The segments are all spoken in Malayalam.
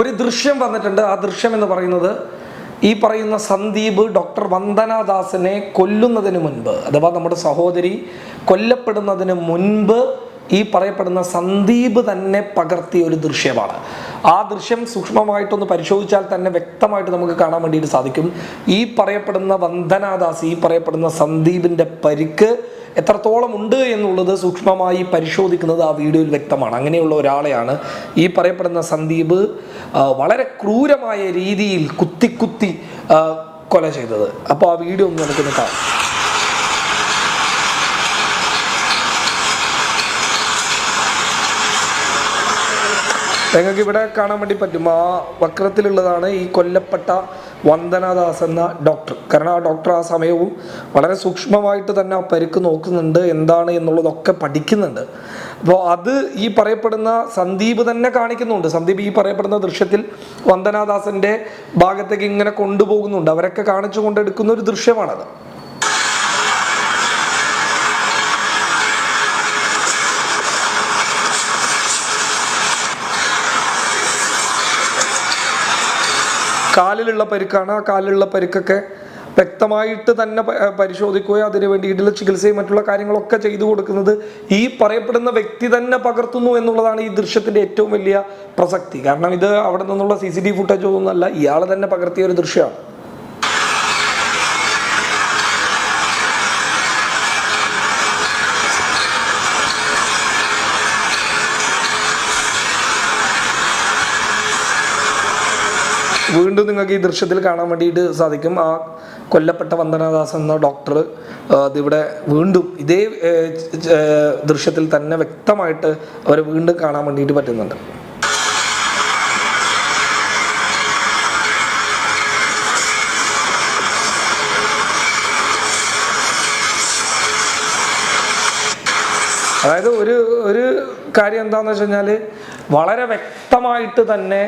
ഒരു ദൃശ്യം വന്നിട്ടുണ്ട്. ആ ദൃശ്യം എന്ന് പറയുന്നത് ഈ പറയുന്ന സന്ദീപ് ഡോക്ടർ വന്ദനാദാസിനെ കൊല്ലുന്നതിന് മുൻപ് അഥവാ നമ്മുടെ സഹോദരി കൊല്ലപ്പെടുന്നതിന് മുൻപ് ഈ പറയപ്പെടുന്ന സന്ദീപ് തന്നെ പകർത്തിയ ഒരു ദൃശ്യമാണ്. ആ ദൃശ്യം സൂക്ഷ്മമായിട്ടൊന്ന് പരിശോധിച്ചാൽ തന്നെ വ്യക്തമായിട്ട് നമുക്ക് കാണാൻ വേണ്ടിയിട്ട് സാധിക്കും. ഈ പറയപ്പെടുന്ന വന്ദനാദാസ് ഈ പറയപ്പെടുന്ന സന്ദീപിന്റെ പരിക്ക് എത്രത്തോളം ഉണ്ട് എന്നുള്ളത് സൂക്ഷ്മമായി പരിശോധിക്കുന്നത് ആ വീഡിയോയിൽ വ്യക്തമാണ്. അങ്ങനെയുള്ള ഒരാളെയാണ് ഈ പറയപ്പെടുന്ന സന്ദീപ് വളരെ ക്രൂരമായ രീതിയിൽ കുത്തി കുത്തി കൊല ചെയ്തത്. അപ്പോൾ ആ വീഡിയോ ഒന്ന് നമുക്കൊന്ന് കാണാം. നിങ്ങൾക്ക് ഇവിടെ കാണാൻ വേണ്ടി പറ്റും. ആ വക്രത്തിലുള്ളതാണ് ഈ കൊല്ലപ്പെട്ട വന്ദനാദാസ് എന്ന ഡോക്ടർ. കാരണം ആ ഡോക്ടർ ആ സമയവും വളരെ സൂക്ഷ്മമായിട്ട് തന്നെ ആ പരുക്ക് നോക്കുന്നുണ്ട് എന്താണ് എന്നുള്ളതൊക്കെ പഠിക്കുന്നുണ്ട്. അപ്പോൾ അത് ഈ പറയപ്പെടുന്ന സന്ദീപ് തന്നെ കാണിക്കുന്നുണ്ട്. സന്ദീപ് ഈ പറയപ്പെടുന്ന ദൃശ്യത്തിൽ വന്ദനാദാസിന്റെ ഭാഗത്തേക്ക് ഇങ്ങനെ കൊണ്ടുപോകുന്നുണ്ട്. അവരൊക്കെ കാണിച്ചു കൊണ്ടെടുക്കുന്ന ഒരു ദൃശ്യമാണത്. കാലിലുള്ള പരിക്കാണ്. ആ കാലിലുള്ള പരിക്കൊക്കെ വ്യക്തമായിട്ട് തന്നെ പരിശോധിക്കുകയോ അതിന് വേണ്ടിയിട്ടുള്ള ചികിത്സയും മറ്റുള്ള കാര്യങ്ങളൊക്കെ ചെയ്തു കൊടുക്കുന്നത് ഈ പറയപ്പെടുന്ന വ്യക്തി തന്നെ പകർത്തുന്നു എന്നുള്ളതാണ് ഈ ദൃശ്യത്തിന്റെ ഏറ്റവും വലിയ പ്രസക്തി. കാരണം ഇത് അവിടെ നിന്നുള്ള സി സി ടി ഫുട്ടേജ് ഒന്നുമല്ല ഇയാൾ തന്നെ പകർത്തിയ ഒരു ദൃശ്യമാണ്. വീണ്ടും നിങ്ങൾക്ക് ഈ ദൃശ്യത്തിൽ കാണാൻ വേണ്ടിയിട്ട് സാധിക്കും. ആ കൊല്ലപ്പെട്ട വന്ദനാദാസ് എന്ന ഡോക്ടർ അതിവിടെ വീണ്ടും ഇതേ ദൃശ്യത്തിൽ തന്നെ വ്യക്തമായിട്ട് അവരെ വീണ്ടും കാണാൻ വേണ്ടിയിട്ട് പറ്റുന്നുണ്ട്. അതായത് ഒരു ഒരു കാര്യം എന്താണെന്ന് വെച്ച് കഴിഞ്ഞാൽ വളരെ വ്യക്തമായിട്ട് തന്നെ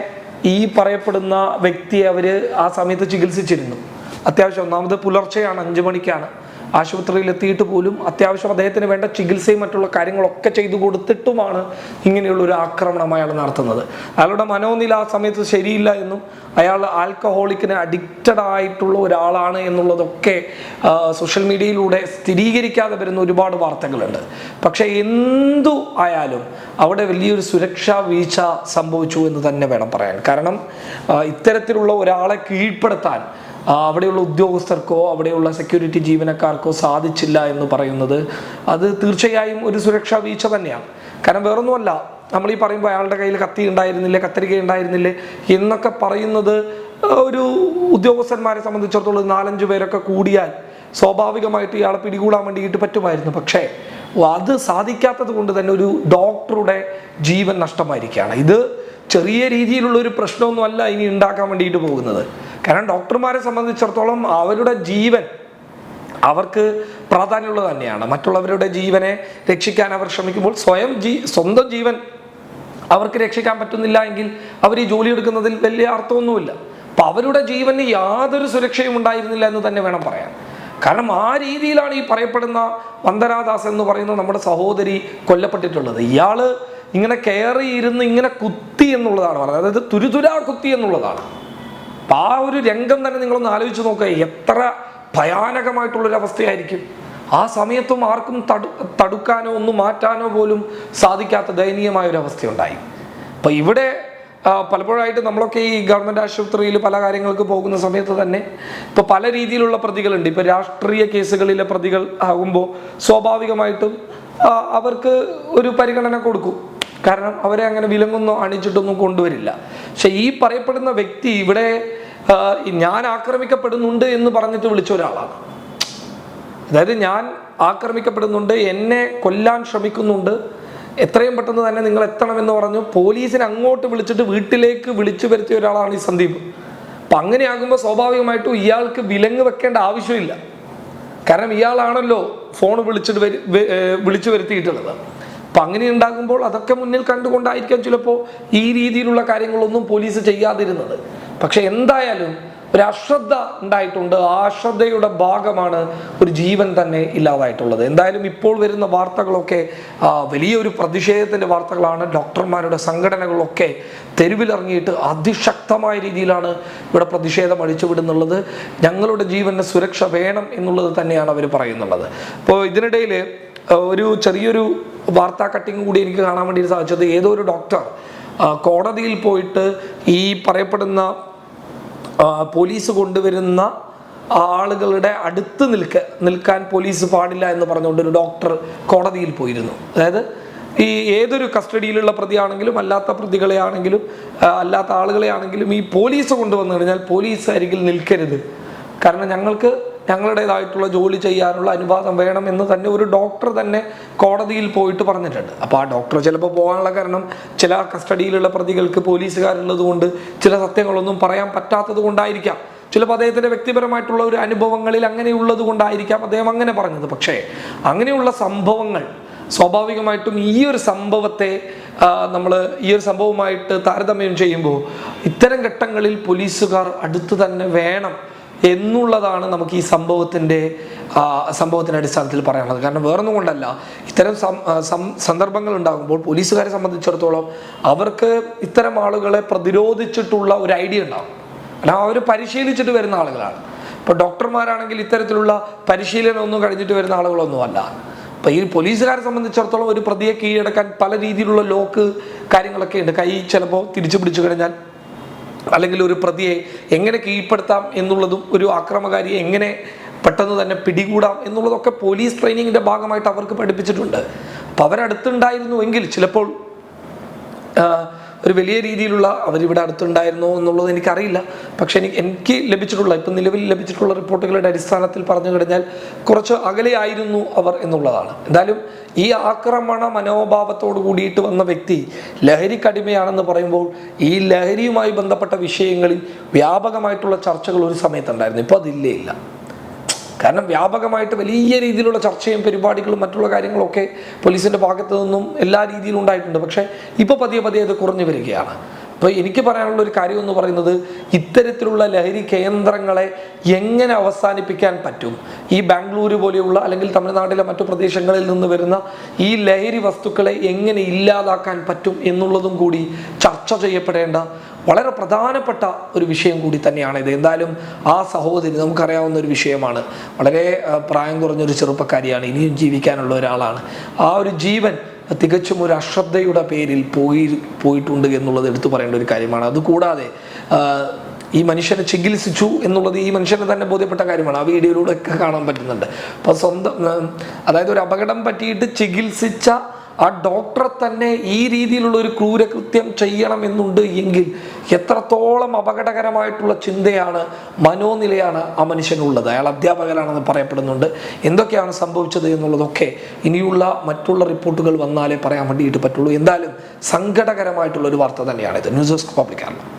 ഈ പറയപ്പെടുന്ന വ്യക്തിയെ അവർ ആ സമയത്ത് ചികിത്സിച്ചിരുന്നു. അത്യാവശ്യം ഒന്നാമത് പുലർച്ചെയാണ് അഞ്ചു മണിക്കാണ്. ആശുപത്രിയിൽ എത്തിയിട്ട് പോലും അത്യാവശ്യം അദ്ദേഹത്തിന് വേണ്ട ചികിത്സയും മറ്റുള്ള കാര്യങ്ങളൊക്കെ ചെയ്തു കൊടുത്തിട്ടുമാണ് ഇങ്ങനെയുള്ള ഒരു ആക്രമണം അയാൾ നടത്തുന്നത്. അയാളുടെ മനോനില ആ സമയത്ത് ശരിയില്ല എന്നും അയാൾ ആൽക്കഹോളിക്കിന് അഡിക്റ്റഡ് ആയിട്ടുള്ള ഒരാളാണ് എന്നുള്ളതൊക്കെ സോഷ്യൽ മീഡിയയിലൂടെ സ്ഥിരീകരിക്കാതെ വരുന്ന ഒരുപാട് വാർത്തകളുണ്ട്. പക്ഷേ എന്തു ആയാലും അവിടെ വലിയൊരു സുരക്ഷാ വീഴ്ച സംഭവിച്ചു എന്ന് തന്നെ വേണം പറയാൻ. കാരണം ഇത്തരത്തിലുള്ള ഒരാളെ കീഴ്പ്പെടുത്താൻ അവിടെയുള്ള ഉദ്യോഗസ്ഥർക്കോ അവിടെയുള്ള സെക്യൂരിറ്റി ജീവനക്കാർക്കോ സാധിച്ചില്ല എന്ന് പറയുന്നത് അത് തീർച്ചയായും ഒരു സുരക്ഷാ വീഴ്ച തന്നെയാണ്. കാരണം വേറൊന്നുമല്ല നമ്മൾ ഈ പറയുമ്പോൾ അയാളുടെ കയ്യിൽ കത്തി ഉണ്ടായിരുന്നില്ലേ കത്തിരിക്ക ഉണ്ടായിരുന്നില്ലേ എന്നൊക്കെ പറയുന്നത് ഒരു ഉദ്യോഗസ്ഥന്മാരെ സംബന്ധിച്ചിടത്തോളം നാലഞ്ച് പേരൊക്കെ കൂടിയാൽ സ്വാഭാവികമായിട്ട് ഇയാളെ പിടികൂടാൻ വേണ്ടിയിട്ട് പറ്റുമായിരുന്നു. പക്ഷേ അത് സാധിക്കാത്തത് കൊണ്ട് തന്നെ ഒരു ഡോക്ടറുടെ ജീവൻ നഷ്ടമായിരിക്കുകയാണ്. ഇത് ചെറിയ രീതിയിലുള്ള ഒരു പ്രശ്നമൊന്നുമല്ല ഇനി ഉണ്ടാക്കാൻ വേണ്ടിയിട്ട് പോകുന്നത്. കാരണം ഡോക്ടർമാരെ സംബന്ധിച്ചിടത്തോളം അവരുടെ ജീവൻ അവർക്ക് പ്രാധാന്യമുള്ളത് തന്നെയാണ്. മറ്റുള്ളവരുടെ ജീവനെ രക്ഷിക്കാൻ അവർ ശ്രമിക്കുമ്പോൾ സ്വയം ജീ സ്വന്തം ജീവൻ അവർക്ക് രക്ഷിക്കാൻ പറ്റുന്നില്ല എങ്കിൽ അവർ ഈ ജോലി എടുക്കുന്നതിൽ വലിയ അർത്ഥമൊന്നുമില്ല. അപ്പൊ അവരുടെ ജീവന് യാതൊരു സുരക്ഷയും ഉണ്ടായിരുന്നില്ല എന്ന് തന്നെ വേണം പറയാൻ. കാരണം ആ രീതിയിലാണ് ഈ പറയപ്പെടുന്ന വന്ദനാദാസ് എന്ന് പറയുന്ന നമ്മുടെ സഹോദരി കൊല്ലപ്പെട്ടിട്ടുള്ളത്. ഇയാൾ ഇങ്ങനെ കയറിയിരുന്ന് ഇങ്ങനെ കുത്തി എന്നുള്ളതാണ് പറയുന്നത് അതായത് തുരുതുരാ കുത്തി എന്നുള്ളതാണ്. അപ്പൊ ആ ഒരു രംഗം തന്നെ നിങ്ങളൊന്ന് ആലോചിച്ച് നോക്കുക എത്ര ഭയാനകമായിട്ടുള്ളൊരു അവസ്ഥയായിരിക്കും ആ സമയത്തും ആർക്കും തടു തടുക്കാനോ ഒന്നും മാറ്റാനോ പോലും സാധിക്കാത്ത ദയനീയമായ ഒരു അവസ്ഥയുണ്ടായി അപ്പൊ ഇവിടെ പലപ്പോഴായിട്ട് നമ്മളൊക്കെ ഈ ഗവൺമെന്റ് ആശുപത്രിയിൽ പല കാര്യങ്ങൾക്ക് പോകുന്ന സമയത്ത് തന്നെ ഇപ്പൊ പല രീതിയിലുള്ള പ്രതികളുണ്ട്. ഇപ്പൊ രാഷ്ട്രീയ കേസുകളിലെ പ്രതികൾ ആകുമ്പോൾ സ്വാഭാവികമായിട്ടും അവർക്ക് ഒരു പരിഗണന കൊടുക്കും. കാരണം അവരെ അങ്ങനെ വിലങ്ങൊന്നും അണിച്ചിട്ടൊന്നും കൊണ്ടുവരില്ല. പക്ഷെ ഈ പറയപ്പെടുന്ന വ്യക്തി ഇവിടെ ഞാൻ ആക്രമിക്കപ്പെടുന്നുണ്ട് എന്ന് പറഞ്ഞിട്ട് വിളിച്ച ഒരാളാണ്. അതായത് ഞാൻ ആക്രമിക്കപ്പെടുന്നുണ്ട് എന്നെ കൊല്ലാൻ ശ്രമിക്കുന്നുണ്ട് എത്രയും പെട്ടെന്ന് തന്നെ നിങ്ങൾ എത്തണമെന്ന് പറഞ്ഞു പോലീസിനെ അങ്ങോട്ട് വിളിച്ചിട്ട് വീട്ടിലേക്ക് വിളിച്ചു വരുത്തിയ ഒരാളാണ് ഈ സന്ദീപ്. അപ്പം അങ്ങനെയാകുമ്പോൾ സ്വാഭാവികമായിട്ടും ഇയാൾക്ക് വിലങ്ങ് വെക്കേണ്ട ആവശ്യമില്ല. കാരണം ഇയാളാണല്ലോ ഫോൺ വിളിച്ചിട്ട് വരു വിളിച്ചു വരുത്തിയിട്ടുള്ളത്. അപ്പം അങ്ങനെ ഉണ്ടാകുമ്പോൾ അതൊക്കെ മുന്നിൽ കണ്ടുകൊണ്ടായിരിക്കാം ചിലപ്പോൾ ഈ രീതിയിലുള്ള കാര്യങ്ങളൊന്നും പോലീസ് ചെയ്യാതിരുന്നത്. പക്ഷെ എന്തായാലും ഒരു അശ്രദ്ധ ഉണ്ടായിട്ടുണ്ട്. ആ അശ്രദ്ധയുടെ ഭാഗമാണ് ഒരു ജീവൻ തന്നെ ഇല്ലാതായിട്ടുള്ളത്. എന്തായാലും ഇപ്പോൾ വരുന്ന വാർത്തകളൊക്കെ വലിയൊരു പ്രതിഷേധത്തിന്റെ വാർത്തകളാണ്. ഡോക്ടർമാരുടെ സംഘടനകളൊക്കെ തെരുവിലിറങ്ങിയിട്ട് അതിശക്തമായ രീതിയിലാണ് ഇവിടെ പ്രതിഷേധം അഴിച്ചുവിടുന്നുള്ളത്. ഞങ്ങളുടെ ജീവന് സുരക്ഷ വേണം എന്നുള്ളത് തന്നെയാണ് അവർ പറയുന്നുള്ളത്. അപ്പോൾ ഇതിനിടയിൽ ഒരു ചെറിയൊരു വാർത്താ കട്ടിങ് കൂടി എനിക്ക് കാണാൻ വേണ്ടി സാധിച്ചത്. ഏതോ ഒരു ഡോക്ടർ കോടതിയിൽ പോയിട്ട് ഈ പറയപ്പെടുന്ന പോലീസ് കൊണ്ടുവരുന്ന ആളുകളുടെ അടുത്ത് നിൽക്ക നിൽക്കാൻ പോലീസ് പാടില്ല എന്ന് പറഞ്ഞുകൊണ്ട് ഒരു ഡോക്ടർ കോടതിയിൽ പോയിരുന്നു. അതായത് ഈ ഏതൊരു കസ്റ്റഡിയിലുള്ള പ്രതിയാണെങ്കിലും അല്ലാത്ത പ്രതികളെ ആണെങ്കിലും അല്ലാത്ത ആളുകളെ ആണെങ്കിലും ഈ പോലീസ് കൊണ്ടുവന്നു കഴിഞ്ഞാൽ പോലീസ് അരികിൽ നിൽക്കരുത്. കാരണം ഞങ്ങൾക്ക് ഞങ്ങളുടേതായിട്ടുള്ള ജോലി ചെയ്യാനുള്ള അനുവാദം വേണം എന്ന് തന്നെ ഒരു ഡോക്ടർ തന്നെ കോടതിയിൽ പോയിട്ട് പറഞ്ഞിട്ടുണ്ട്. അപ്പോൾ ആ ഡോക്ടർ ചിലപ്പോൾ പോകാനുള്ള കാരണം ചില കസ്റ്റഡിയിലുള്ള പ്രതികൾക്ക് പോലീസുകാരുള്ളത് കൊണ്ട് ചില സത്യങ്ങളൊന്നും പറയാൻ പറ്റാത്തത് കൊണ്ടായിരിക്കാം ചിലപ്പോൾ അദ്ദേഹത്തിന്റെ വ്യക്തിപരമായിട്ടുള്ള ഒരു അനുഭവങ്ങളിൽ അങ്ങനെയുള്ളത് കൊണ്ടായിരിക്കാം അദ്ദേഹം അങ്ങനെ പറഞ്ഞത്. പക്ഷേ അങ്ങനെയുള്ള സംഭവങ്ങൾ സ്വാഭാവികമായിട്ടും ഈ ഒരു സംഭവത്തെ നമ്മൾ ഈ ഒരു സംഭവമായിട്ട് താരതമ്യം ചെയ്യുമ്പോൾ ഇത്തരം ഘട്ടങ്ങളിൽ പോലീസുകാർ അടുത്ത് തന്നെ വേണം എന്നുള്ളതാണ് നമുക്ക് ഈ സംഭവത്തിന്റെ സംഭവത്തിന്റെ അടിസ്ഥാനത്തിൽ പറയാനുള്ളത്. കാരണം വേറൊന്നും കൊണ്ടല്ല. ഇത്തരം സന്ദർഭങ്ങൾ ഉണ്ടാകുമ്പോൾ പോലീസുകാരെ സംബന്ധിച്ചിടത്തോളം അവർക്ക് ഇത്തരം ആളുകളെ പ്രതിരോധിച്ചിട്ടുള്ള ഒരു ഐഡിയ ഉണ്ടാകും. കാരണം അവർ പരിശീലിച്ചിട്ട് വരുന്ന ആളുകളാണ്. ഇപ്പോൾ ഡോക്ടർമാരാണെങ്കിൽ ഇത്തരത്തിലുള്ള പരിശീലനമൊന്നും കഴിഞ്ഞിട്ട് വരുന്ന ആളുകളൊന്നുമല്ല. അപ്പോൾ ഈ പോലീസുകാരെ സംബന്ധിച്ചിടത്തോളം ഒരു പ്രതിയെ കീഴടക്കാൻ പല രീതിയിലുള്ള ലോക്ക് കാര്യങ്ങളൊക്കെ ഉണ്ട്. കൈ ചിലപ്പോൾ തിരിച്ചു പിടിച്ചു കഴിഞ്ഞാൽ അല്ലെങ്കിൽ ഒരു പ്രതിയെ എങ്ങനെ കീഴ്പ്പെടുത്താം എന്നുള്ളതും ഒരു ആക്രമകാരിയെ എങ്ങനെ പെട്ടെന്ന് തന്നെ പിടികൂടാം എന്നുള്ളതൊക്കെ പോലീസ് ട്രെയിനിങ്ങിന്റെ ഭാഗമായിട്ട് അവർക്ക് പഠിപ്പിച്ചിട്ടുണ്ട്. അപ്പോൾ അവരടുത്തുണ്ടായിരുന്നുവെങ്കിൽ ചിലപ്പോൾ ഒരു വലിയ രീതിയിലുള്ള അവരിവിടെ അടുത്തുണ്ടായിരുന്നോ എന്നുള്ളത് എനിക്കറിയില്ല. പക്ഷെ എനിക്ക് എനിക്ക് ലഭിച്ചിട്ടുള്ള ഇപ്പം നിലവിൽ ലഭിച്ചിട്ടുള്ള റിപ്പോർട്ടുകളുടെ അടിസ്ഥാനത്തിൽ പറഞ്ഞു കഴിഞ്ഞാൽ കുറച്ച് അകലെയായിരുന്നു അവർ എന്നുള്ളതാണ്. എന്തായാലും ഈ ആക്രമണ മനോഭാവത്തോട് കൂടിയിട്ട് വന്ന വ്യക്തി ലഹരി ലഹരിക്കടിമയാണെന്ന് പറയുമ്പോൾ ഈ ലഹരിയുമായി ബന്ധപ്പെട്ട വിഷയങ്ങളിൽ വ്യാപകമായിട്ടുള്ള ചർച്ചകൾ ഒരു സമയത്തുണ്ടായിരുന്നു. ഇപ്പോൾ അതില്ലേ ഇല്ല. കാരണം വ്യാപകമായിട്ട് വലിയ രീതിയിലുള്ള ചർച്ചയും പരിപാടികളും മറ്റുള്ള കാര്യങ്ങളൊക്കെ പോലീസിന്റെ ഭാഗത്തു നിന്നും എല്ലാ രീതിയിലും ഉണ്ടായിട്ടുണ്ട്. പക്ഷേ ഇപ്പോൾ പതിയെ പതിയെ അത് കുറഞ്ഞു വരികയാണ്. അപ്പോൾ എനിക്ക് പറയാനുള്ള ഒരു കാര്യം എന്ന് പറയുന്നത് ഇത്തരത്തിലുള്ള ലഹരി കേന്ദ്രങ്ങളെ എങ്ങനെ അവസാനിപ്പിക്കാൻ പറ്റും? ഈ ബാംഗ്ലൂർ പോലെയുള്ള അല്ലെങ്കിൽ തമിഴ്നാട്ടിലെ മറ്റു പ്രദേശങ്ങളിൽ നിന്ന് വരുന്ന ഈ ലഹരി വസ്തുക്കളെ എങ്ങനെ ഇല്ലാതാക്കാൻ പറ്റും എന്നുള്ളതും കൂടി ചർച്ച ചെയ്യപ്പെടേണ്ട വളരെ പ്രധാനപ്പെട്ട ഒരു വിഷയം കൂടി തന്നെയാണ് ഇത്. എന്തായാലും ആ സഹോദരി നമുക്കറിയാവുന്ന ഒരു വിഷയമാണ്. വളരെ പ്രായം കുറഞ്ഞൊരു ചെറുപ്പക്കാരിയാണ് ഇനിയും ജീവിക്കാനുള്ള ഒരാളാണ്. ആ ഒരു ജീവൻ തികച്ചും ഒരു അശ്രദ്ധയുടെ പേരിൽ പോയി പോയിട്ടുണ്ട് എന്നുള്ളത് എടുത്തു പറയേണ്ട ഒരു കാര്യമാണ്. അതുകൂടാതെ ഈ മനുഷ്യനെ ചികിത്സിച്ചു എന്നുള്ളത് ഈ മനുഷ്യനെ തന്നെ ബോധ്യപ്പെട്ട കാര്യമാണ്. ആ വീഡിയോയിലൂടെ ഒക്കെ കാണാൻ പറ്റുന്നുണ്ട്. അപ്പോൾ സ്വന്തം അതായത് ഒരു അപകടം പറ്റിയിട്ട് ചികിത്സിച്ച ആ ഡോക്ടറെ തന്നെ ഈ രീതിയിലുള്ള ഒരു ക്രൂരകൃത്യം ചെയ്യണമെന്നുണ്ട് എങ്കിൽ എത്രത്തോളം അപകടകരമായിട്ടുള്ള ചിന്തയാണ് മനോനിലയാണ് ആ മനുഷ്യനുള്ളത്. അയാൾ അധ്യാപകനാണെന്ന് പറയപ്പെടുന്നുണ്ട്. എന്തൊക്കെയാണ് സംഭവിച്ചത് എന്നുള്ളതൊക്കെ ഇനിയുള്ള മറ്റുള്ള റിപ്പോർട്ടുകൾ വന്നാലേ പറയാൻ വേണ്ടിയിട്ട് പറ്റുള്ളൂ. എന്തായാലും സങ്കടകരമായിട്ടുള്ള ഒരു വാർത്ത തന്നെയാണ് ഇത് ന്യൂസ് ഡെസ്ക് പബ്ലിക്കാണ്